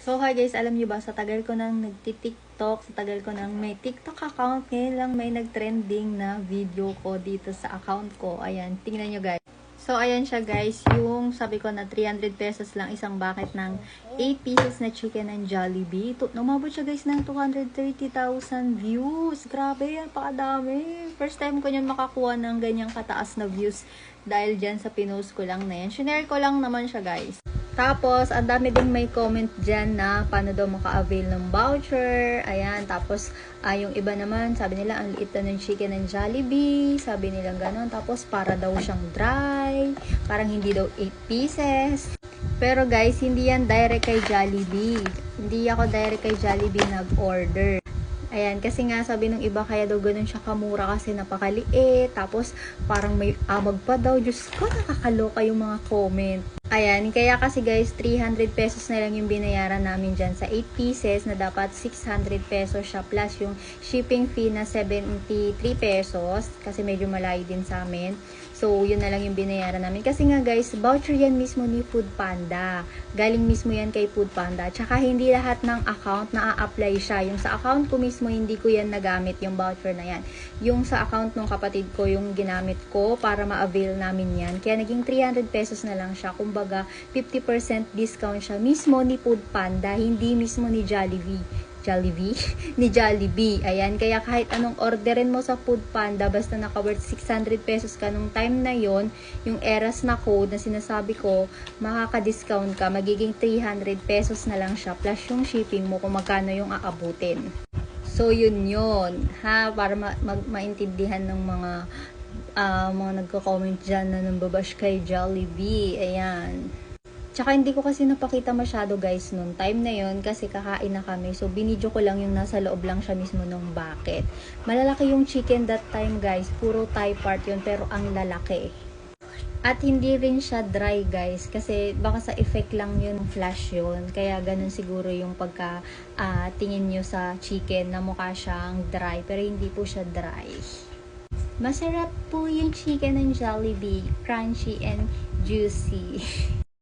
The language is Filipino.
So hi guys, alam niyo ba, sa tagal ko nang nagti-tiktok, sa tagal ko nang may TikTok account, ngayon lang may nag-trending na video ko dito sa account ko. Ayan, tingnan niyo guys. So ayan siya guys, yung sabi ko na 300 pesos lang isang bucket ng 8 pieces na chicken and Jollibee. Ito, numabot siya guys ng 230,000 views. Grabe, napakadami. First time ko niyan makakuha ng ganyang kataas na views dahil dyan sa pinost ko lang na yan. Shinare ko lang naman siya guys. Tapos, ang dami ding may comment dyan na paano daw maka-avail ng voucher. Ayan, tapos ah, yung iba naman, sabi nila ang liit na ng chicken and Jollibee. Sabi nila gano'n. Tapos, para daw siyang dry. Parang hindi daw 8 pieces. Pero guys, hindi yan direct kay Jollibee. Hindi ako direct kay Jollibee nag-order. Ayan, kasi nga sabi ng iba kaya daw ganun siya kamura kasi napakaliit. Tapos parang may amag pa daw. Diyos ko, nakakaloka yung mga comment. Ayan, kaya kasi guys, 300 pesos na lang yung binayaran namin dyan sa 8 pieces na dapat 600 pesos siya plus yung shipping fee na 73 pesos kasi medyo malayo din sa amin. So, yun na lang yung binayaran namin. Kasi nga guys, voucher yan mismo ni Food Panda. Galing mismo yan kay Food Panda. Tsaka hindi lahat ng account na a-apply siya. Yung sa account ko mismo, hindi ko yan nagamit yung voucher na yan. Yung sa account ng kapatid ko, yung ginamit ko para ma-avail namin yan. Kaya naging 300 pesos na lang siya. Kumbaga, 50% discount siya mismo ni Food Panda, hindi mismo ni Jollibee. Jollibee? ni Jollibee. Ayan, kaya kahit anong orderin mo sa Food Panda, basta naka-worth 600 pesos ka nung time na yon yung eras na code na sinasabi ko, makaka-discount ka, magiging 300 pesos na lang siya, plus yung shipping mo kung magkano yung aabutin. So, yun yun. Ha? Para ma- mag- maintindihan ng mga ah, mga nagko-comment dyan na nambabash kay Jollibee. Ayan. Tsaka hindi ko kasi napakita masyado guys noon time na yon kasi kakain na kami. So binidyo ko lang yung nasa loob lang siya mismo ng bucket. Malalaki yung chicken that time guys. Puro Thai part yun pero ang lalaki. At hindi rin siya dry guys kasi baka sa effect lang yun flash yun. Kaya ganun siguro yung pagka ah, tingin nyo sa chicken na mukha siyang dry pero hindi po siya dry. Masarap po yung chicken and Jollibee. Crunchy and juicy.